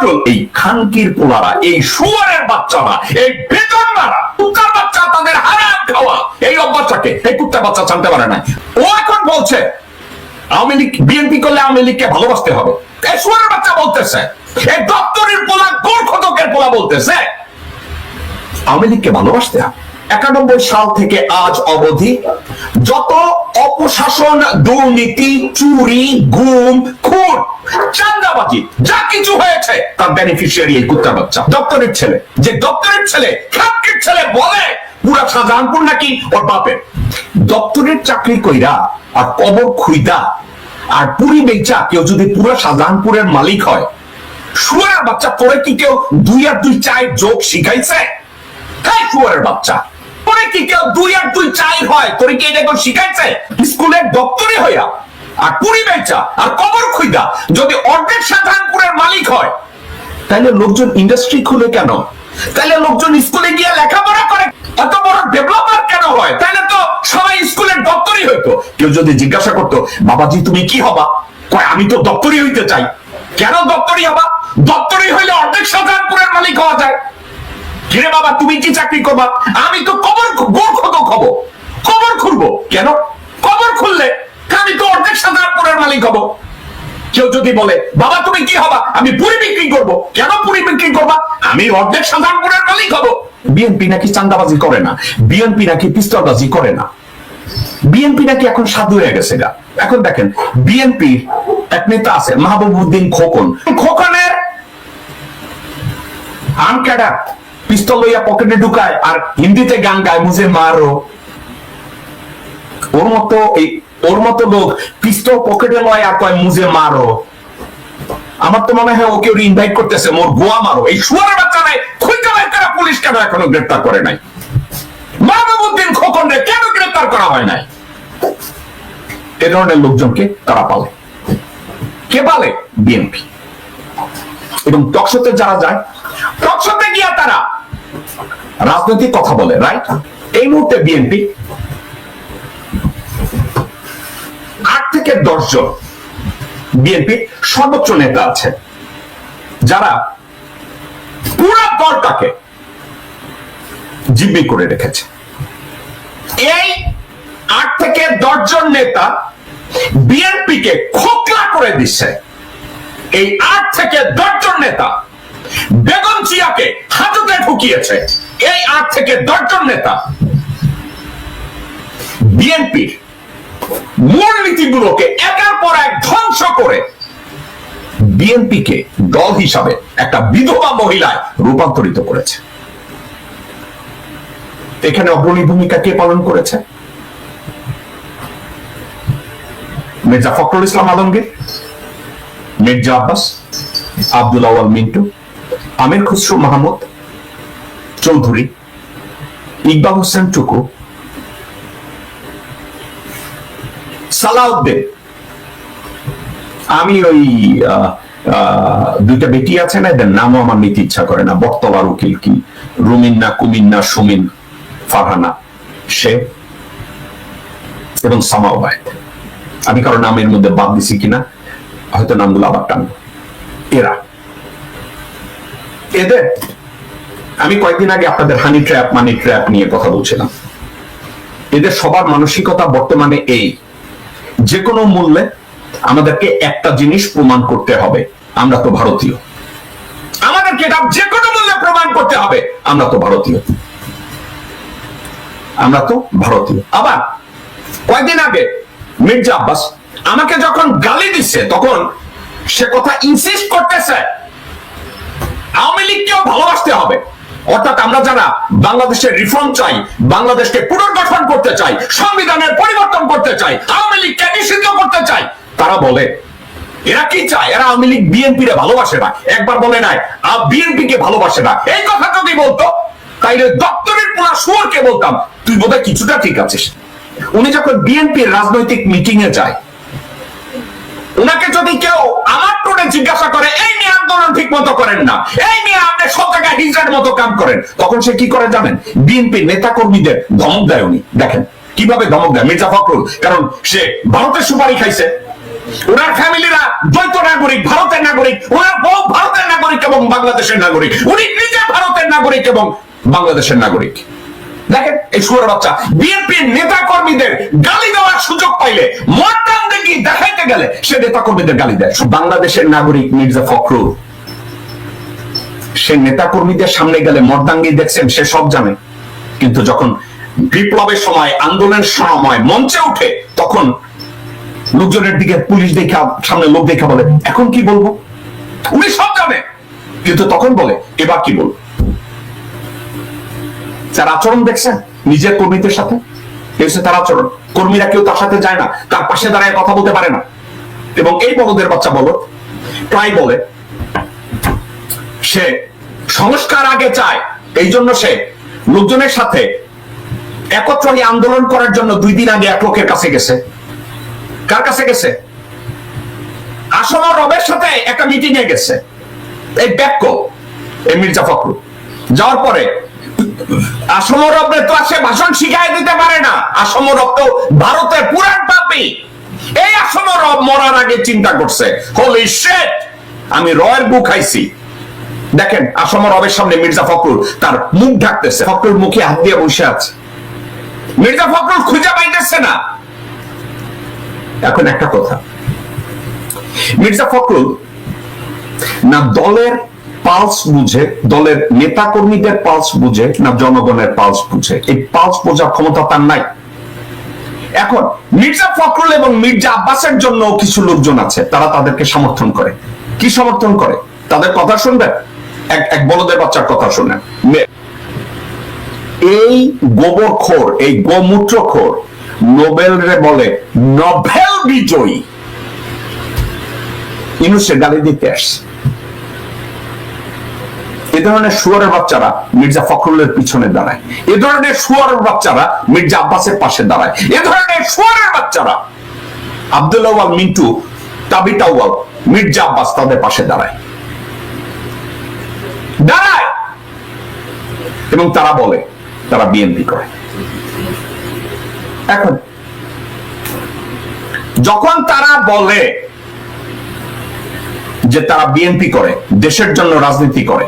ফখরুল এই খানকির পোলারা, এই সুয়ারের বাচ্চারা, এই বেতন মারা কুত্তার বাচ্চা তাদের হারাম খাওয়া। এই অভ্যাসটাকে এই কুত্তার বাচ্চা জানতে পারে না ও এখন বলছে, আওয়ামী লীগ, বিএনপি করলে আওয়ামী লীগকে ভালোবাসতে হবে। এই সুয়ারের বাচ্চা বলতেছে, এই দপ্তরের পোলা গোর্খতকের পোলা বলতেছে, আওয়ামী লীগকে ভালোবাসতে হবে। একানব্বই সাল থেকে আজ অবধি যত অপশাসন, দুর্নীতি, চুরি, গুম, খুন চান্দাবাজি যা কিছু হয়েছে, তার বেনিফিশিয়ারি এই কুত্তা বাচ্চা, দপ্তরের ছেলে। যে দপ্তরের ছেলে খানকির ছেলে বলে, পুরা শাহজাহানপুর নাকি ওর বাপের। দপ্তরের চাকরি কইরা আর কবর খুইদা আর পুরি বেচা কেউ যদি পুরা শাহজাহানপুরের মালিক হয়, শুয়ারের বাচ্চা তোরে কি কেউ দুই আর দুই চায়ের যোগ শিখাইছে? হ্যাঁ শুয়ারের বাচ্চা। কি কেউ দুই আর দুই হয়? কি এটা কেউ স্কুলের দপ্তরে হইয়া। আর বেচা, আর কবর খুইদা, যদি অর্ধেক শাহজাহানপুরের মালিক হয়। তাহলে লোকজন ইন্ডাস্ট্রি খুলে কেন? তাহলে লোকজন স্কুলে গিয়ে লেখাপড়া করে। এত বড় ডেভেলপার কেন হয়? তাহলে তো সবাই স্কুলের দপ্তরই হইতো। কেউ যদি জিজ্ঞাসা করতো, বাবাজি, তুমি কি হবা? কয়, আমি তো দপ্তরই হইতে চাই। কেন দপ্তরই হবা? দপ্তরই হইলে অর্ধেক শাহজাহানপুরের মালিক হওয়া যায়। কিরে বাবা, তুমি কি চাকরি করবা? আমি তো কবর গোর খত খব। কবর খুলবো। কেন? কবর খুললে আমি তো অর্ধেক শাহজাহানপুরের মালিক হব। কেউ যদি বলে, বাবা, তুমি কি হবা? আমি পুরি বিক্রি করব। কেন পুরি বিক্রি করবা? আমি অর্ধেক শাহজাহানপুরের মালিক হব। বিএনপি নাকি চান্দাবাজি করে না? বিএনপি নাকি পিস্তলবাজি করে না? বিএনপি নাকি এখন সাধু হয়ে গেছে গা। এখন দেখেন বিএনপি এক নেতা আছে, মাহবুবউদ্দিন খোকন। খোকনের আনকাটা পিস্তল লইয়া পকেটে ঢুকায় আর হিন্দিতে গান গায়, মুঝে মারো। ওর মতো এই, ওর মতো লোক পিস্তল পকেটে লয় আর কয়, মুঝে মারো। আমার তো মনে হয় ওকে ওর ইনভাইট করতেছে, মোর গোয়া মারো। এই শুয়ারের বাচ্চা নাই খুঁজতে বের করা পুলিশ কেন এখনও গ্রেফতার করে নাই? মাহবুবউদ্দিন খোকন রে কেন গ্রেফতার করা হয় নাই? এ ধরনের লোকজনকে তারা পালে। কে পালে? বিএনপি। এবং টকশোতে যারা যায়, টকশোতে গিয়া তারা রাজনৈতিক কথা বলে রাইট এই মুহূর্তে বিএনপি আট থেকে দশ জন বিএনপি সর্বোচ্চ নেতা আছে, যারা পুরো দলটাকে জিম্মি করে রেখেছে। এই আট থেকে দশ জন নেতা বিএনপিকে খোকলা করে দিচ্ছে। এই আট থেকে দশজন নেতা বেগম জিয়াকে হাজতে ঢুকিয়েছে এই আট থেকে দশজন নেতা। বিএনপির মূলনীতিগুলোকে একের পর এক ধ্বংস করে বিএনপিকে দল হিসাবে একটা বিধবা মহিলায় রূপান্তরিত করেছে। এখানে অগ্রণী ভূমিকা কে পালন করেছে? মির্জা ফখরুল ইসলাম আলমগীর, মির্জা আব্বাস, আব্দুল আওয়াল মিন্টু, আমির খুসরু মাহমুদ চৌধুরী, ইকবাল হোসেন টুকু সালাউদ্দিন। আমি ওই দুইটা বেটি আছে না, এদের নামও আমার নিতে ইচ্ছা করে না। বটতলার উকিল কি? রুমিন্না, কুমিন্না, সুমিন, ফারহানা, সে এবং সামাওবায়দ আমি কারও নামের মধ্যে বাদ দিছি কিনা, হয়তো নামগুলো আবার টানবো। এরা। এদের আমি কয়েকদিন আগে আপনাদের হানি ট্র্যাপ মানি ট্র্যাপ নিয়ে কথা বলছিলাম। এদের সবার মানসিকতা বর্তমানে এই। যে কোনো মূল্যে আমাদেরকে একটা জিনিস প্রমাণ করতে হবে, আমরা তো ভারতীয়। আমাদেরকে এটা যে কোনো মূল্যে প্রমাণ করতে হবে, আমরা তো ভারতীয়। আমরা তো ভারতীয়। আবার কয়েকদিন আগে মির্জা আব্বাস আমাকে যখন গালি দিচ্ছে তখন সে কথা ইনসিস্ট করতেছে আওয়ামী লীগকেও ভালোবাসতে হবে। অর্থাৎ আমরা যারা বাংলাদেশের রিফর্ম চাই, বাংলাদেশকে পুনর্গঠন করতে চাই, সংবিধানের পরিবর্তন করতে চাই, আওয়ামী লীগকে নিষিদ্ধ করতে চাই, তারা বলে, এরা কি চায়? এরা আওয়ামী লীগ বিএনপি রে ভালোবাসে না। একবার বলে নাই বিএনপি কে ভালোবাসে না। এই কথা যদি বলতো, তাইলে দপ্তরের পুরা সুরকে বলতাম, তুই বোধহয় কিছুটা ঠিক আছিস। উনি যখন বিএনপির রাজনৈতিক মিটিং এ যায়, উনাকে যদি কেউ আমার টোনে জিজ্ঞাসা করে মতো করেন না। এই নিয়ে আপনি জায়গায় হিজড়ার মতো কাম করেন। তখন সে কি করে জানেন? বিএনপি নেতা কর্মীদের ধমক দেয় উনি। দেখেন, কীভাবে ধমক দেয়? মির্জা ফখরুল, কারণ সে ভারতের সুপারি খাইছে। ওনার ফ্যামিলিরা দ্বৈত নাগরিক, ভারতের নাগরিক, ওনার বউ ভারতের নাগরিককে এবং বাংলাদেশের নাগরিক। উনি নিজে ভারতের নাগরিক এবং বাংলাদেশের নাগরিক। দেখেন, এই সুরের বাচ্চা নেতা কর্মীদের গালি দেওয়ার সুযোগ পাইলে মর্দান দেখি দেখাইতে গেলে সে নেতা কর্মীদের গালি দেয়। বাংলাদেশের নাগরিক মির্জা ফখরুল। সে নেতা কর্মীদের সামনে গেলে মর্দাঙ্গি দেখছেন, সে সব জানে। কিন্তু যখন বিপ্লবের সময়, আন্দোলনের সময় মঞ্চে উঠে, তখন লোকজনের দিকে, পুলিশ দেখা, সামনে লোক দেখা বলে, এখন কি বলব? উনি সব জানে। কিন্তু তখন বলে, এবার কি বলব? তার আচরণ দেখছেন, নিজের কর্মীদের সাথে। হচ্ছে তার আচরণ। কর্মীরা কেউ তার সাথে যায় না, তার পাশে দাঁড়ায় কথা বলতে পারে না। এবং এই বলদের বাচ্চা বলো, প্রায় বলে সে সংস্কার আগে চায় এই জন্য সে লোকজনের সাথে একত্র হয়ে আন্দোলন করার জন্য দুই দিন আগে এক লোকের কাছে গেছে। কার কাছে গেছে? আসম রবের সাথে একটা মিটিং এ গেছে। এই ব্যাক্য, এই মির্জা ফখরুল। যাওয়ার পরে আসম রবে তো আসে ভাষণ শিখাই দিতে পারে না। আসম রব তো ভারতের পুরান পাপি। এই আসম রব মরার আগে চিন্তা করছে হোলি শেট আমি রয়ের বুক খাইছি। দেখেন আসম রবের সামনে মির্জা ফখরুল। তার মুখ ঢাকতেছে। ফখরুল মুখে হাত দিয়ে বসে আছে। মির্জা ফখরুল খুঁজে পাইতেছে না। এখন একটা কথা। মির্জা ফখরুল না দলের পালস বুঝে, দলের নেতা কর্মীদের পালস বুঝে, না জনগণের পালস বুঝে। এই পালস বোঝার ক্ষমতা তার নাই। এখন মির্জা ফখরুল এবং মির্জা আব্বাসের জন্য কিছু লোকজন আছে, তারা তাদেরকে সমর্থন করে। কি সমর্থন করে? তাদের কথা শুনবেন? এক এক বলদের বাচ্চার কথা শুনেন মে- এই গোবর খোর এই গোমূত্র খোর নোবেল রে বলে নোবেল বিজয়ী। ইনুসে গালি দিতে এ ধরনের সুয়ারের বাচ্চারা মির্জা ফখরুলের পিছনে দাঁড়ায়। এ ধরনের সুয়ারের বাচ্চারা মির্জা আব্বাসের পাশে দাঁড়ায়। এ ধরনের সুয়ারের বাচ্চারা আব্দুল্লাহ মিন্টু তাবিটাওয়াল মির্জা আব্বাস তাদের পাশে দাঁড়ায়। দাঁড়ায়। এবং তারা বলে, তারা বিএনপি করে। এখন, যখন তারা বলে যে তারা বিএনপি করে, দেশের জন্য রাজনীতি করে,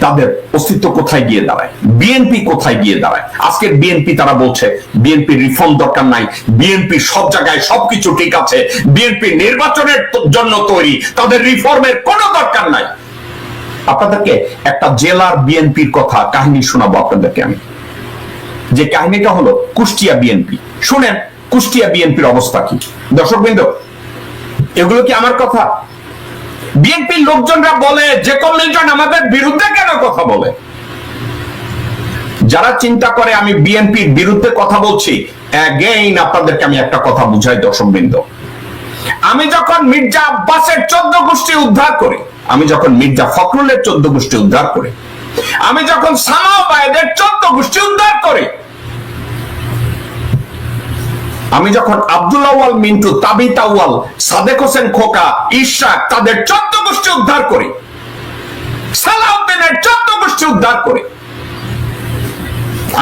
তাদের অস্তিত্ব কোথায় গিয়ে দাঁড়ায়? বিএনপি কোথায় গিয়ে দাঁড়ায়? আজকে বিএনপি তারা বলছে বিএনপি রিফর্ম দরকার নাই বিএনপি সব জায়গায় সবকিছু ঠিক আছে বিএনপি নির্বাচনের জন্য তৈরি, তাদের রিফর্মের কোনো দরকার নাই। আপনাদেরকে একটা জেলার বিএনপির কথা, কাহিনী শোনাবো আপনাদেরকে আমি। যে কাহিনীটা হলো কুষ্টিয়া বিএনপি। শুনেন, কুষ্টিয়া বিএনপির অবস্থা কি? দর্শকবৃন্দ, এগুলো কি আমার কথা? বিএনপির লোকজনরা বলে, যে কমিশন আমাদের বিরুদ্ধে কেন কথা বলে? যারা চিন্তা করে আমি বিএনপির বিরুদ্ধে কথা বলছি অ্যাগেইন আপনাদেরকে আমি একটা কথা বুঝাই, দর্শকবৃন্দ। আমি যখন মির্জা আব্বাসের চোদ্দ গোষ্ঠী উদ্ধার করি আমি যখন মির্জা ফখরুলের চোদ্দ গোষ্ঠী উদ্ধার করি, আমি যখন সামাওবায়দের চোদ্দ গোষ্ঠী উদ্ধার করি, আমি যখন আব্দুল্লাহ ওয়াল মিন্টু তাবিতাওয়াল সাদেক হোসেন খোকা ইশাক তাদের চোদ্দ গোষ্ঠী উদ্ধার করি, সালাউদ্দিনের চোদ্দ গোষ্ঠী উদ্ধার করে,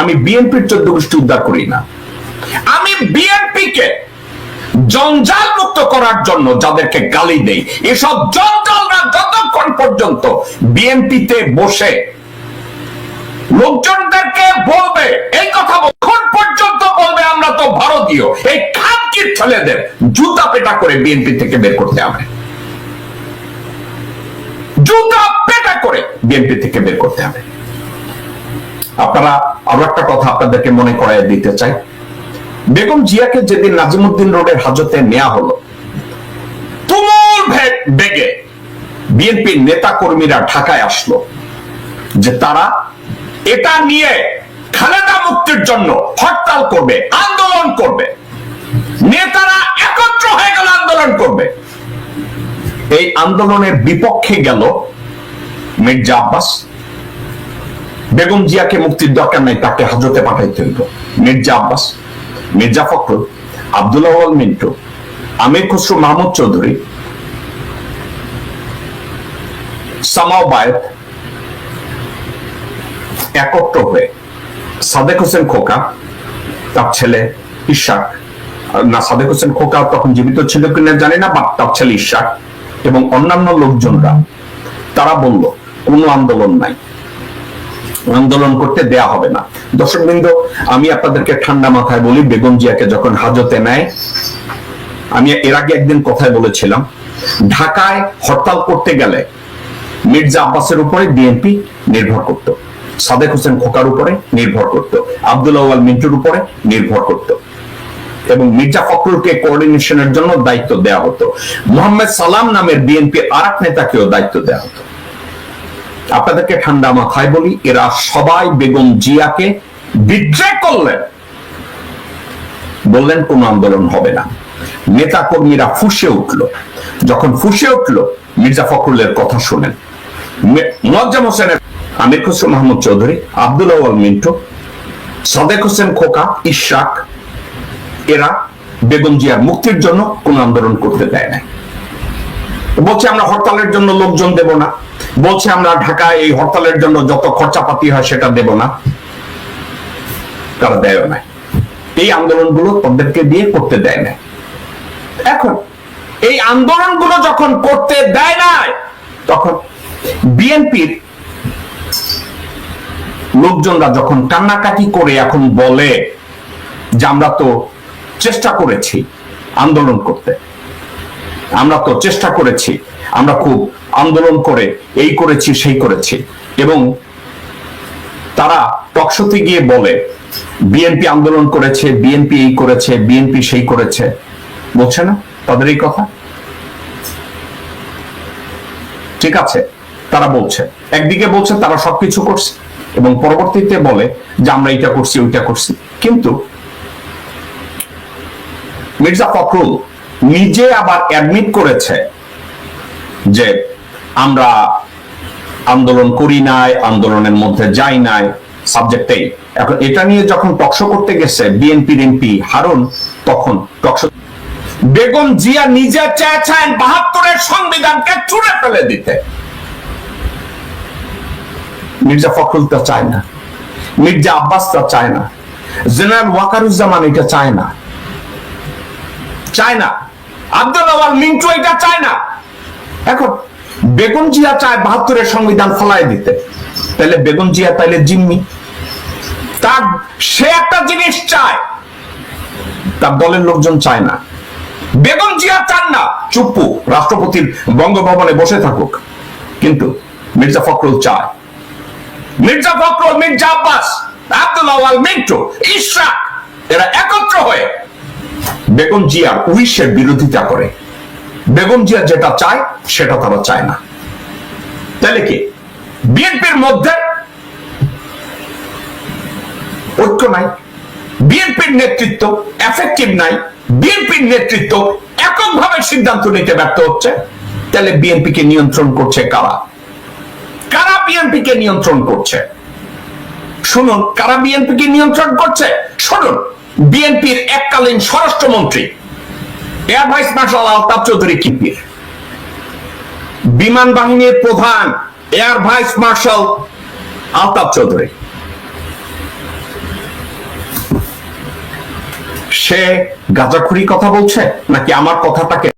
আমি বিএনপির চোদ্দ গোষ্ঠী উদ্ধার করি না। আমি বিএনপি কে জঞ্জাল মুক্ত করার জন্য যাদেরকে গালি দেই। এসব জঞ্জালরা যতক্ষণ পর্যন্ত বিএনপিতে বসে লোকজনদেরকে বলবে, এই কথা কখন পর্যন্ত বলবে, আমরা তো ভারতীয়। এই খামকির ছেলেদের জুতা পেটা করে বিএনপি থেকে বের করতে হবে। জুতা পেটা করে বিএনপি থেকে বের করতে হবে। আপনারা আরও একটা কথা আপনাদেরকে মনে করাই দিতে চাই। বেগম জিয়াকে যেদিন নাজিমুদ্দিন রোডের হাজতে নেওয়া হলো, তুমুল বেগে বিএনপির নেতা কর্মীরা ঢাকায় আসলো যে তারা এটা নিয়ে খালেদা মুক্তির জন্য হরতাল করবে, আন্দোলন করবে। নেতারা একত্র হয়ে গেল, আন্দোলন করবে। এই আন্দোলনের বিপক্ষে গেল মির্জা আব্বাস। বেগম জিয়াকে মুক্তির দরকার নাই, তাকে হাজতে পাঠাইতে হইল মির্জা আব্বাস মির্জা ফখরুল, আব্দুল্লাহ মিন্টু, আমির খসরু মাহমুদ চৌধুরী, সামাও বায়েত একত্র হয়ে সাদেক হোসেন খোকা, তার ছেলে ইশাক। না, সাদেক হোসেন খোকা তখন জীবিত ছিল কিনা জানি না বা তার ছেলে ইশাক এবং অন্যান্য লোকজনরা, তারা বলল, কোনো আন্দোলন নাই। আন্দোলন করতে দেয়া হবে না। দর্শক বৃন্দ আমি আপনাদেরকে ঠান্ডা মাথায় বলি, বেগম জিয়াকে যখন হাজতে নেয়, আমি এর আগে একদিন কথায় বলেছিলাম, ঢাকায় হরতাল করতে গেলে মির্জা আব্বাসের উপরে বিএনপি নির্ভর করত, সাদেক হোসেন খোকার উপরে নির্ভর করত, আব্দুল্লাহ আল মিন্টুর উপরে নির্ভর করত এবং মির্জা ফখরুলকে কোঅর্ডিনেশনের জন্য দায়িত্ব দেওয়া হতো। মোহাম্মদ সালাম নামের বিএনপি আর এক নেতাকেও দায়িত্ব দেওয়া হতো। আপনাদেরকে ঠান্ডা মাথায় বলি, এরা সবাই বেগম জিয়াকে বিদ্রোহ করলেন। বললেন, কোন আন্দোলন হবে না। নেতা কর্মীরা ফুসে উঠল। যখন ফুসে উঠল, মির্জা ফখরুলের কথা শুনেন। মোয়াজ্জেম হোসেনের আমির খসরু মাহমুদ চৌধুরী, আব্দুল আওয়াল মিন্টু, সাদেক হোসেন খোকা, ইশাক, এরা বেগম জিয়ার মুক্তির জন্য কোন আন্দোলন করতে দেয় না বলছে, আমরা হরতালের জন্য লোকজন দেব না। বলছে আমরা ঢাকায় এই হরতালের জন্য যত খরচাপাতি হয় সেটা দেব না। তারা দেয় না। এই আন্দোলনগুলো তাদেরকে দিয়ে করতে দেয় না। এখন এই আন্দোলনগুলো যখন করতে দেয় না, তখন বিএনপির লোকজনরা যখন কান্নাকাটি করে এখন বলে যে আমরা তো চেষ্টা করেছি আন্দোলন করতে, আমরা তো চেষ্টা করেছি আমরা খুব আন্দোলন করে, এই করেছি, সেই করেছি। এবং তারা টকশোতে গিয়ে বলে, বিএনপি আন্দোলন করেছে, বিএনপি এই করেছে, বিএনপি সেই করেছে। বলছে না? তাদের এই কথা? ঠিক আছে, তারা বলছে। একদিকে বলছে তারা সবকিছু করছে এবং পরবর্তীতে বলে যে আমরা এটা করছি, ওইটা করছি। কিন্তু মির্জা ফখরুল নিজে আবার অ্যাডমিট করেছে যে আমরা আন্দোলন করি নাই, আন্দোলনের মধ্যে যাই নাই সাবজেক্টেই এখন এটা নিয়ে যখন টকশো করতে গেছে বিএনপির এমপি হারুন, তখন টকশো বেগম জিয়া নিজে চেয়েছেন বাহাত্তরের সংবিধানকে চুড়ে ফেলে দিতে। মির্জা ফখরুল তা চায় না। মির্জা আব্বাস তা চায় না। জেনারেল ওয়াকারুজ্জামান এটা চায় না। চায় না। আব্দুল আওয়াল মিন্টু এটা চায় না। এখন বেগম জিয়া চায় বাহাত্তরের সংবিধান ফলাই দিতে। তাহলে বেগম জিয়া তাইলে জিম্মি। তার সে একটা জিনিস চায় তার দলের লোকজন চায় না। বেগম জিয়া চান না, চুপ্পু রাষ্ট্রপতির বঙ্গভবনে বসে থাকুক। কিন্তু মির্জা ফখরুল চায়। মির্জা ফখরুল, মির্জা আব্বাস, আব্দুল আওয়াল, মিন্টু, ইশরাক, এরা একত্র হয়ে বেগম জিয়ার উইশের বিরোধিতা করে। বেগম জিয়া যেটা চায়, সেটা তারা চায় না। তাহলে কি? বিএনপির মধ্যে ঐক্য নাই, বিএনপির নেতৃত্ব এফেক্টিভ নাই, বিএনপির নেতৃত্ব এককভাবে সিদ্ধান্ত নিতে ব্যর্থ হচ্ছে, তাহলে বিএনপি কে নিয়ন্ত্রণ করছে কারা? কারা বিএনপি কে নিয়ন্ত্রণ করছে? শুনুন, কারা বিএনপি কে নিয়ন্ত্রণ করছে? শুনুন, বিএনপির এককালীন স্বরাষ্ট্রমন্ত্রী air vice marshal Altaf Chowdhury কিপির বিমান বাহিনীর প্রধান air vice marshal Altaf Chowdhury সে গাঁজাখুরি কথা বলছে নাকি আমার কথাটাকে